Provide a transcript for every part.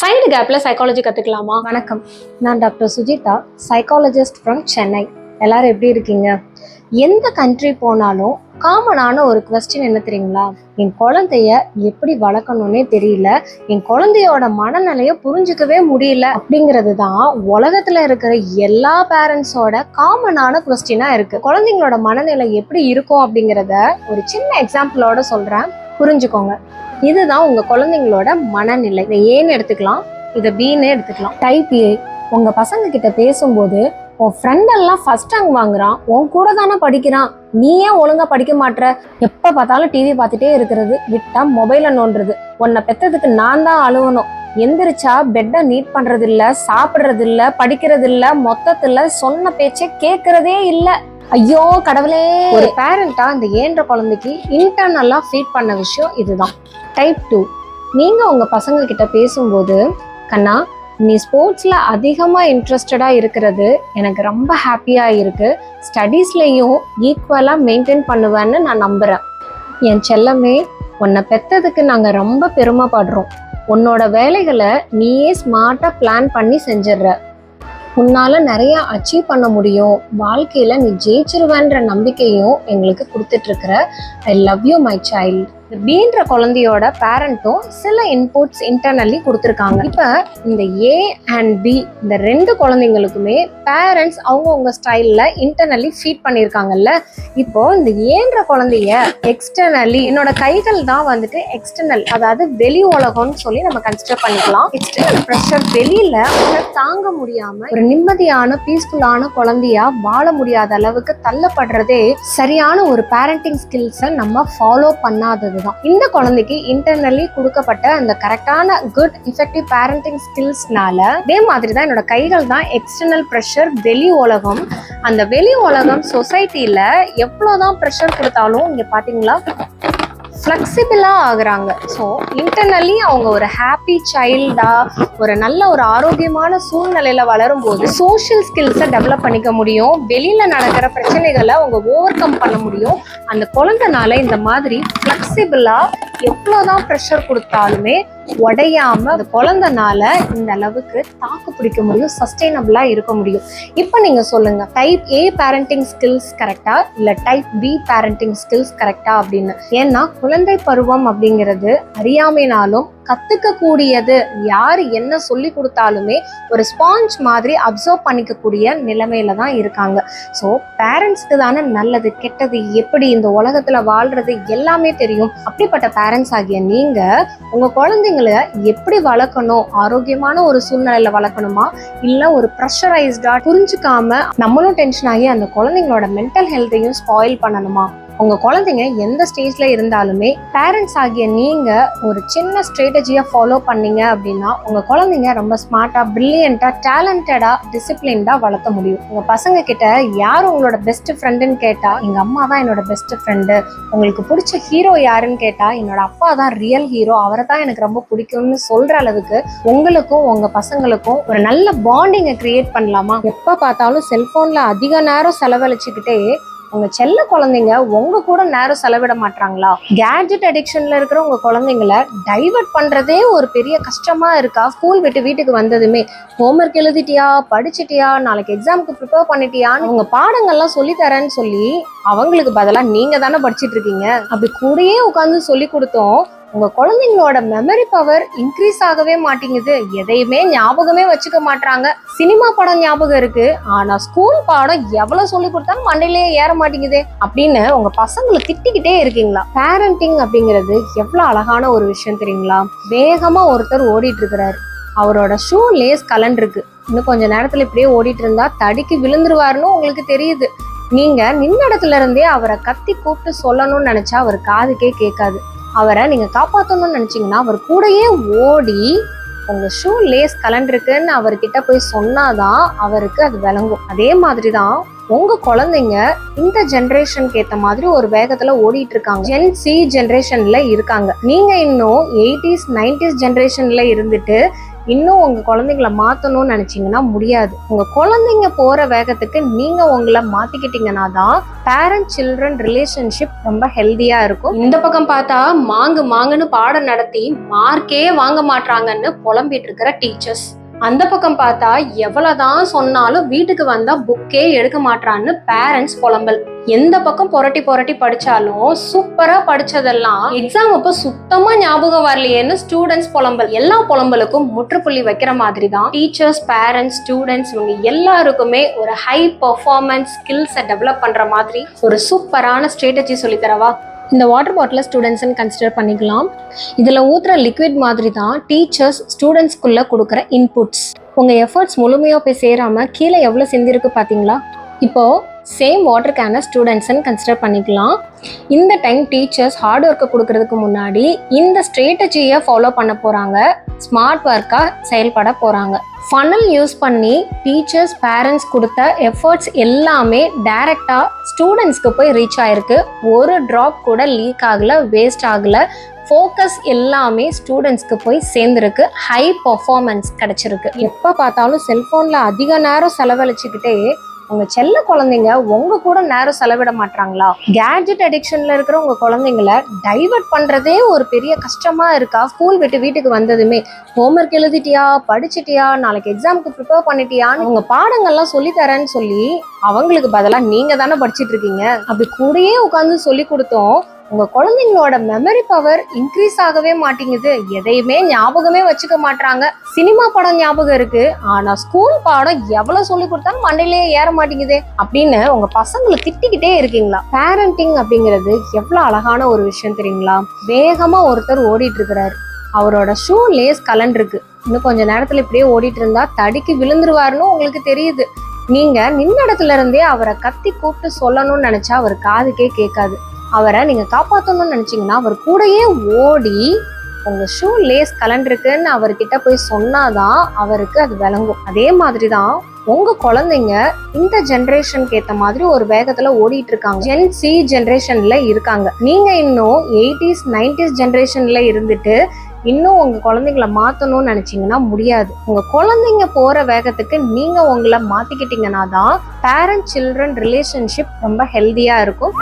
Side கேப்ல psychology கத்துக்கலாமா? வணக்கம். நான் doctor Sujitha psychologist from Chennai எல்லாரும் எப்படி இருக்கீங்க? எந்த கண்ட்ரி போனாலும் காமனான ஒரு கொஸ்டின் என்ன தெரியுங்களா? என் குழந்தைய எப்படி வளர்க்கணும்னே தெரியல. என் குழந்தையோட மனநிலைய புரிஞ்சுக்கவே முடியல. அப்படிங்கிறது தான் உலகத்துல இருக்கிற எல்லா பேரண்ட்ஸோட காமனான கொஸ்டினா இருக்கு. குழந்தைங்களோட மனநிலை எப்படி இருக்கும் அப்படிங்கிறத ஒரு சின்ன எக்ஸாம்பிளோட சொல்றேன். புரிஞ்சுக்கோங்க. இதுதான் உங்கள் குழந்தைங்களோட மனநிலை. இதை ஏன்னு எடுத்துக்கலாம்? இதை பீன்னு எடுத்துக்கலாம். டைப் ஏ உங்கள் பசங்க கிட்ட பேசும்போது உன் ஃப்ரெண்டெல்லாம் ஃபர்ஸ்ட் ரேங்க் வாங்குறான். உன் கூட தானே படிக்கிறான். நீ ஏன் ஒழுங்காக படிக்க மாட்ற? எப்போ பார்த்தாலும் டிவி பார்த்துட்டே இருக்கிறது. விட்டா மொபைலை நோண்டுறது. உன்னை பெற்றதுக்கு நான் தான் அழுவணும். எந்திரிச்சா பெட்டை நீட் பண்ணுறது இல்லை சாப்பிட்றது இல்லை படிக்கிறது இல்லை மொத்தத்தில் சொன்ன பேச்சே கேட்கறதே இல்லை. ஐயோ கடவுளே. ஒரு பேரண்டா இந்த ஏன்ற குழந்தைக்கு இன்டர்னலாக ஃபீட் பண்ண விஷயம் இதுதான். டைப் டூ நீங்கள் உங்கள் பசங்கக்கிட்ட பேசும்போது கண்ணா நீ ஸ்போர்ட்ஸில் அதிகமாக இன்ட்ரெஸ்டடாக இருக்கிறது எனக்கு ரொம்ப ஹாப்பியாக இருக்குது ஸ்டடீஸ்லேயும் ஈக்குவலாக மெயின்டைன் பண்ணுவேன்னு நான் நம்புகிறேன் என் செல்லமே உன்னை பெற்றதுக்கு நாங்கள் ரொம்ப பெருமைப்படுறோம். உன்னோட வேலைகளை நீயே ஸ்மார்ட்டாக பிளான் பண்ணி செஞ்சிடுற. உன்னால் நிறையா அச்சீவ் பண்ண முடியும். வாழ்க்கையில் நீ ஜெயிச்சிருவேன்ற நம்பிக்கையும் எங்களுக்கு கொடுத்துட்ருக்குற I love you my child பீன்ற குழந்தையோட பேரண்ட்டும் சில இன்புட்ஸ் இன்டர்னலி கொடுத்துருக்காங்க. இப்போ இந்த ஏ அண்ட் பி இந்த ரெண்டு குழந்தைங்களுக்குமே பேரண்ட்ஸ் அவங்கவுங்க ஸ்டைலில் இன்டர்னலி ஃபீட் பண்ணியிருக்காங்கல்ல இப்போ இந்த ஏன்ற குழந்தைய எக்ஸ்டர்னலி என்னோட கைகள் தான் வந்துட்டு எக்ஸ்டர்னல் அதாவது வெளி உலகம்னு சொல்லி நம்ம கன்சிடர் பண்ணிக்கலாம். எக்ஸ்டர்னல் ப்ரெஷர் வெளியில் அதை தாங்க முடியாமல் ஒரு நிம்மதியான பீஸ்ஃபுல்லான குழந்தையா வாழ முடியாத அளவுக்கு தள்ளப்படுறதே சரியான ஒரு பேரண்டிங் ஸ்கில்ஸை நம்ம ஃபாலோ பண்ணாதது. தான். இந்த குழந்தைக்கு இன்டர்னலி கொடுக்கப்பட்ட அந்த கரெக்டான குட் இஃபெக்டிவ் பேரண்டிங் ஸ்கில்ஸ்னால அதே மாதிரி தான் என்னோட கைகள் தான் எக்ஸ்டர்னல் ப்ரெஷர் வெளி உலகம். அந்த வெளி உலகம் சொசைட்டியில் எவ்வளோதான் ப்ரெஷர் கொடுத்தாலும் இங்கே பார்த்தீங்களா ஃப்ளெக்சிபிளாக ஆகுறாங்க. ஸோ இன்டர்னலி அவங்க ஒரு ஹாப்பி சைல்டாக ஒரு நல்ல ஒரு ஆரோக்கியமான சூழ்நிலையில் வளரும்போது சோஷியல் ஸ்கில்ஸை டெவலப் பண்ணிக்க முடியும். வெளியில் நடக்கிற பிரச்சனைகளை அவங்க ஓவர் கம் பண்ண முடியும். அந்த குழந்தைனால இந்த மாதிரி ஃப்ளெக்சிபிளாக எவ்வளோதான் ப்ரெஷர் கொடுத்தாலுமே உடையாம அந்த குழந்தைனால இந்த அளவுக்கு தாக்கு பிடிக்க முடியும் சஸ்டைனபிளா இருக்க முடியும். இப்போ நீங்க சொல்லுங்க டைப் ஏ பேரண்டிங் ஸ்கில்ஸ் கரெக்டா இல்ல டைப் பி பேரண்டிங் ஸ்கில்ஸ் கரெக்டா அப்படின்னு? ஏன்னா குழந்தை பருவம் அப்படிங்கிறது அறியாமைனாலும் கற்றுக்கக்கூடியது யார் என்ன சொல்லி கொடுத்தாலுமே ஒரு ஸ்பாஞ்ச் மாதிரி அப்சர்வ் பண்ணிக்கக்கூடிய நிலைமையில தான் இருக்காங்க. ஸோ பேரண்ட்ஸ்க்கு தானே நல்லது கெட்டது எப்படி இந்த உலகத்தில் வாழ்றது எல்லாமே தெரியும். அப்படிப்பட்ட பேரண்ட்ஸ் ஆகிய நீங்கள் உங்கள் குழந்தைங்களை எப்படி வளர்க்கணும்? ஆரோக்கியமான ஒரு சூழ்நிலையில் வளர்க்கணுமா? இல்லை ஒரு ப்ரெஷரைஸ்டாக புரிஞ்சுக்காம நம்மளும் டென்ஷன் ஆகி அந்த குழந்தைங்களோட மென்டல் ஹெல்த்தையும் ஸ்பாயில் பண்ணணுமா? உங்க குழந்தைங்க எந்த ஸ்டேஜ்ல இருந்தாலுமே பேரண்ட்ஸ் ஆகிய நீங்க ஒரு சின்ன ஸ்ட்ராட்டஜியை ஃபாலோ பண்ணீங்க அப்படின்னா உங்க குழந்தைங்க ரொம்ப ஸ்மார்ட்டா பிரில்லியண்டா டேலண்டடா டிசிப்ளின்டா வளர்த்த முடியும். உங்க பசங்க கிட்ட யார் உங்களோட பெஸ்ட் ஃப்ரெண்டுன்னு கேட்டா எங்க அம்மா தான் என்னோட பெஸ்ட் ஃப்ரெண்டு உங்களுக்கு பிடிச்ச ஹீரோ யாருன்னு கேட்டா என்னோட அப்பா தான் ரியல் ஹீரோ அவரை தான் எனக்கு ரொம்ப பிடிக்கும்னு சொல்ற அளவுக்கு உங்களுக்கும் உங்க பசங்களுக்கும் ஒரு நல்ல பாண்டிங்கை கிரியேட் பண்ணலாமா? எப்ப பார்த்தாலும் செல்போன்ல அதிக நேரம் செலவழிச்சுக்கிட்டே உங்க செல்ல குழந்தைங்க உங்க கூட நேரம் செலவிட மாட்டாங்களா கேட்ஜெட் அடிக்ஷன்ல இருக்கிற உங்க குழந்தைங்கள டைவர்ட் பண்றதே ஒரு பெரிய கஷ்டமா இருக்கா? ஸ்கூல் விட்டு வீட்டுக்கு வந்ததுமே ஹோம்ஒர்க் எழுதிட்டியா? படிச்சிட்டியா? நாளைக்கு எக்ஸாமுக்கு ப்ரிப்பேர் பண்ணிட்டியான்னு உங்க பாடங்கள்லாம் சொல்லி தரேன்னு சொல்லி அவங்களுக்கு பதிலாக நீங்க தானே படிச்சிட்டு இருக்கீங்க. அப்படி கூடயே உட்காந்து சொல்லி கொடுத்தோம். உங்க குழந்தைங்களோட மெமரி பவர் இன்க்ரீஸ் ஆகவே மாட்டேங்குது. எதையுமே ஞாபகமே வச்சுக்க மாட்டாங்க சினிமா படம் ஞாபகம் இருக்கு. ஆனா ஸ்கூல் பாடம் எவ்வளவு சொல்லி கொடுத்தாலும் மண்டையிலேயே ஏற மாட்டேங்குதே அப்படின்னு உங்க பசங்களை திட்டிக்கிட்டே இருக்கீங்களா? பேரண்டிங் அப்படிங்கிறது எவ்வளவு அழகான ஒரு விஷயம் தெரியுங்களா? வேகமா ஒருத்தர் ஓடிட்டு இருக்கிறாரு. அவரோட ஷூ லேஸ் கலண்டிருக்கு. இன்னும் கொஞ்ச நேரத்துல இப்படியே ஓடிட்டு இருந்தா தடிக்கு விழுந்துருவாருன்னு உங்களுக்கு தெரியுது. நீங்க நின்ன இடத்துல இருந்தே அவரை கத்தி கூப்பிட்டு சொல்லணும்னு நினைச்சா அவர் காதுக்கே கேட்காது. அவரை நீங்கள் காப்பாற்றணும்னு நினச்சிங்கன்னா அவர் கூடயே ஓடி உங்கள் ஷூ லேஸ் கலண்டிருக்குன்னு அவர்கிட்ட போய் சொன்னாதான் அவருக்கு அது விளங்கும். அதே மாதிரி தான் உங்கள் குழந்தைங்க இந்த ஜென்ரேஷனுக்கு ஏற்ற மாதிரி ஒரு வேகத்தில் ஓடிட்டு இருக்காங்க. ஜென் சி ஜென்ரேஷனில் இருக்காங்க. நீங்கள் இன்னும் எயிட்டிஸ் நைன்டிஸ் ஜென்ரேஷனில் இருந்துட்டு இன்னும் உங்கள் குழந்தைங்கள மாற்றணும்னு நினச்சிங்கன்னா முடியாது. உங்கள் குழந்தைங்க போகிற வேகத்துக்கு நீங்கள் உங்களை மாற்றிக்கிட்டீங்கன்னா தான் பேரண்ட் சில்ட்ரன் ரிலேஷன்ஷிப் ரொம்ப ஹெல்த்தியாக இருக்கும். இந்த பக்கம் பார்த்தா மாங்கு மாங்குன்னு பாடம் நடத்தி மார்க்கே வாங்க மாட்றாங்கன்னு புலம்பிட்டு இருக்கிற டீச்சர்ஸ் அந்த பக்கம் பார்த்தா எவ்வளவுதான் சொன்னாலும் வீட்டுக்கு வந்தா புக்கே எடுக்க மாட்றான்னு பேரண்ட்ஸ் புலம்பல். எந்த பக்கம் புரட்டி புரட்டி படிச்சாலும் சூப்பரா படிச்சதெல்லாம் எக்ஸாம் அப்ப சுத்தமா ஞாபகம் வரலையேன்னு ஸ்டூடெண்ட்ஸ் புலம்பல். எல்லா புலம்பலுக்கும் முற்றுப்புள்ளி வைக்கிற மாதிரி தான் டீச்சர்ஸ் பேரண்ட்ஸ் ஸ்டூடெண்ட்ஸ் இவங்க எல்லாருக்குமே ஒரு ஹை பர்ஃபார்மன்ஸ் ஸ்கில்ஸை டெவலப் பண்ற மாதிரி ஒரு சூப்பரான ஸ்ட்ராட்டஜி சொல்லித்தரவா இந்த வாட்டர் பாட்டிலை ஸ்டூடெண்ட்ஸ்னு கன்சிடர் பண்ணிக்கலாம். இதில் ஊற்றுற லிக்விட் மாதிரி தான் டீச்சர்ஸ் ஸ்டூடெண்ட்ஸ்குள்ளே கொடுக்குற இன்புட்ஸ் உங்கள் எஃபர்ட்ஸ் முழுமையாக போய் சேராமல் கீழே எவ்வளோ சிந்திருக்கு பார்த்தீங்களா இப்போது சேம் வாட்டர் கேனை ஸ்டூடெண்ட்ஸ்னு கன்சிடர் பண்ணிக்கலாம். இந்த டைம் டீச்சர்ஸ் ஹார்ட் ஒர்க்கை கொடுக்கறதுக்கு முன்னாடி இந்த ஸ்ட்ரேட்டஜியை ஃபாலோ பண்ண போகிறாங்க ஸ்மார்ட் ஒர்க்காக செயல்பட போகிறாங்க ஃபனல் யூஸ் பண்ணி டீச்சர்ஸ் பேரண்ட்ஸ் கொடுத்த எஃபர்ட்ஸ் எல்லாமே டைரெக்டாக ஸ்டூடெண்ட்ஸ்க்கு போய் ரீச் ஆயிருக்கு. ஒரு ட்ராப் கூட லீக் ஆகல வேஸ்ட் ஆகல. ஃபோக்கஸ் எல்லாமே ஸ்டூடெண்ட்ஸ்க்கு போய் சேர்ந்துருக்கு. ஹை பர்ஃபார்மன்ஸ் கிடச்சிருக்கு. எப்போ பார்த்தாலும் செல்ஃபோனில் அதிக நேரம் செலவழிச்சுக்கிட்டே உங்க செல்ல குழந்தைங்க உங்க கூட நேரம் செலவிட மாட்டாங்களா கேட்ஜெட் அடிக்ஷன்ல இருக்கிற உங்க குழந்தைங்கள டைவர்ட் பண்றதே ஒரு பெரிய கஷ்டமா இருக்கா? ஸ்கூல் விட்டு வீட்டுக்கு வந்ததுமே ஹோம்ஒர்க் எழுதிட்டியா? படிச்சிட்டியா? நாளைக்கு எக்ஸாமுக்கு ப்ரிப்பேர் பண்ணிட்டியான்னு உங்க பாடங்கள்லாம் சொல்லி தரேன்னு சொல்லி அவங்களுக்கு பதிலாக நீங்க தானே படிச்சிட்டு இருக்கீங்க. அப்படி கூடயே உட்காந்து சொல்லி கொடுத்தோம். உங்க குழந்தைங்களோட மெமரி பவர் இன்க்ரீஸ் ஆகவே மாட்டேங்குது. எதையுமே ஞாபகமே வச்சுக்க மாட்றாங்க. சினிமா படம் ஞாபகம் இருக்கு. ஆனா ஸ்கூல் பாடம் எவ்வளவு சொல்லி கொடுத்தாலும் மண்டையிலேயே ஏற மாட்டேங்குதே அப்படின்னு உங்க பசங்களை திட்டிக்கிட்டே இருக்கீங்களா? பேரண்டிங் அப்படிங்கிறது எவ்வளவு அழகான ஒரு விஷயம் தெரியுங்களா? வேகமா ஒருத்தர் ஓடிட்டு இருக்கிறாரு அவரோட ஷூ லேஸ் கலண்டிருக்கு. இன்னும் கொஞ்ச நேரத்துல இப்படியே ஓடிட்டு இருந்தா தடிக்கு விழுந்துருவாருன்னு உங்களுக்கு தெரியுது. நீங்க நின்ன இடத்துல இருந்தே அவரை கத்தி கூப்பிட்டு சொல்லணும்னு நினைச்சா அவர் காதுக்கே கேட்காது. அவரை நீங்க காப்பாற்றணும்னு நினைச்சீங்கன்னா அவர் கூடயே ஓடி உங்க ஷூ லேஸ் கலண்டிருக்குன்னு அவர்கிட்ட போய் சொன்னாதான் அவருக்கு அது விளங்கும். அதே மாதிரி தான் உங்க குழந்தைங்க இந்த ஜென்ரேஷனுக்கு ஏத்த மாதிரி ஒரு வேகத்துல ஓடிட்டு இருக்காங்க. ஜென் சி ஜென்ரேஷன்ல இருக்காங்க. நீங்க இன்னும் எயிட்டிஸ் நைன்டிஸ் ஜென்ரேஷன்ல இருந்துட்டு இன்னும் உங்க குழந்தைங்கள மாத்தணும்னு நினைச்சீங்கன்னா முடியாது. உங்க குழந்தைங்க போற வேகத்துக்கு நீங்க உங்களை மாத்திக்கிட்டீங்கன்னா தான் பேரண்ட் சில்ட்ரன் ரிலேஷன்ஷிப் ரொம்ப ஹெல்த்தியா இருக்கும்.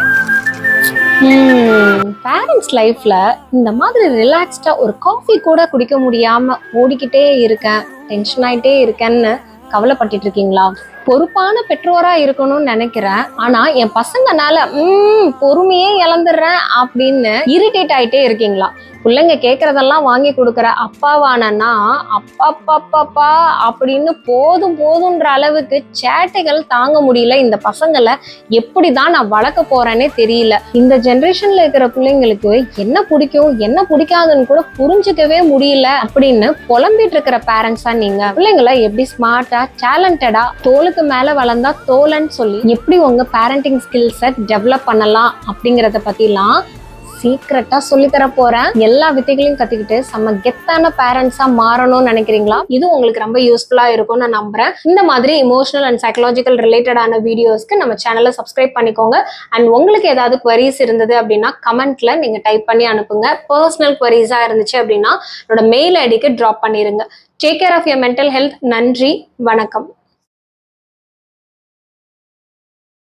பேரண்ட்ஸ் லைஃப்ல இந்த மாதிரி ரிலாக்ஸ்டாக ஒரு காஃபி கூட குடிக்க முடியாம ஓடிக்கிட்டே இருக்கேன் டென்ஷன் ஆயிட்டே இருக்கேன்னு கவலைப்பட்டு இருக்கீங்களா? பொறுப்பான பெற்றோரா இருக்கணும்னு நினைக்கிறேன். ஆனா என் பசங்கனால ம் பொறுமையே இழந்துடுறேன் அப்படின்னு இரிட்டேட் ஆயிட்டே இருக்கீங்களா? பிள்ளைங்க கேட்கறதெல்லாம் வாங்கி கொடுக்குற அப்பாவானா அப்பா அப்படின்னு போதும் போதுன்ற அளவுக்கு சேட்டைகள் தாங்க முடியல. இந்த பசங்களை எப்படி தான் நான் வளர்க்க போறேனே தெரியல. இந்த ஜென்ரேஷன்ல இருக்கிற பிள்ளைங்களுக்கு என்ன பிடிக்கும் என்ன பிடிக்காதுன்னு கூட புரிஞ்சுக்கவே முடியல அப்படின்னு புலம்பிட்டு இருக்கிற பேரண்ட்ஸா நீங்க. பிள்ளைங்களை எப்படி ஸ்மார்ட்டா டேலண்டடா தோலுக்கு மேல வளர்ந்தா தோலன்னு சொல்லி எப்படி உங்க பேரண்டிங் ஸ்கில்ஸை டெவலப் பண்ணலாம் அப்படிங்கறத பத்திலாம் சீக்கிரட்டா சொல்லி தர போறேன். எல்லா வித்தைகளையும் கத்துக்கிட்டு செம்ம கெத்தான பேரண்ட்ஸா மாறணும்னு நினைக்கிறீங்களா? இது உங்களுக்கு ரொம்ப யூஸ்ஃபுல்லா இருக்கும்னு நான் நம்புறேன். இந்த மாதிரி இமோஷனல் அண்ட் சைக்கலாஜிக்கல் ரிலேட்டடான வீடியோஸ்க்கு நம்ம சேனலை சப்ஸ்கிரைப் பண்ணிக்கோங்க. அண்ட் உங்களுக்கு ஏதாவது குவரிஸ் இருந்தது அப்படின்னா கமெண்ட்ல நீங்க டைப் பண்ணி அனுப்புங்க. பர்சனல் குவரிஸா இருந்துச்சு அப்படின்னா என்னோட மெயில் ஐடிக்கு ட்ராப் பண்ணிருங்க. Take care of your mental health நன்றி. வணக்கம்.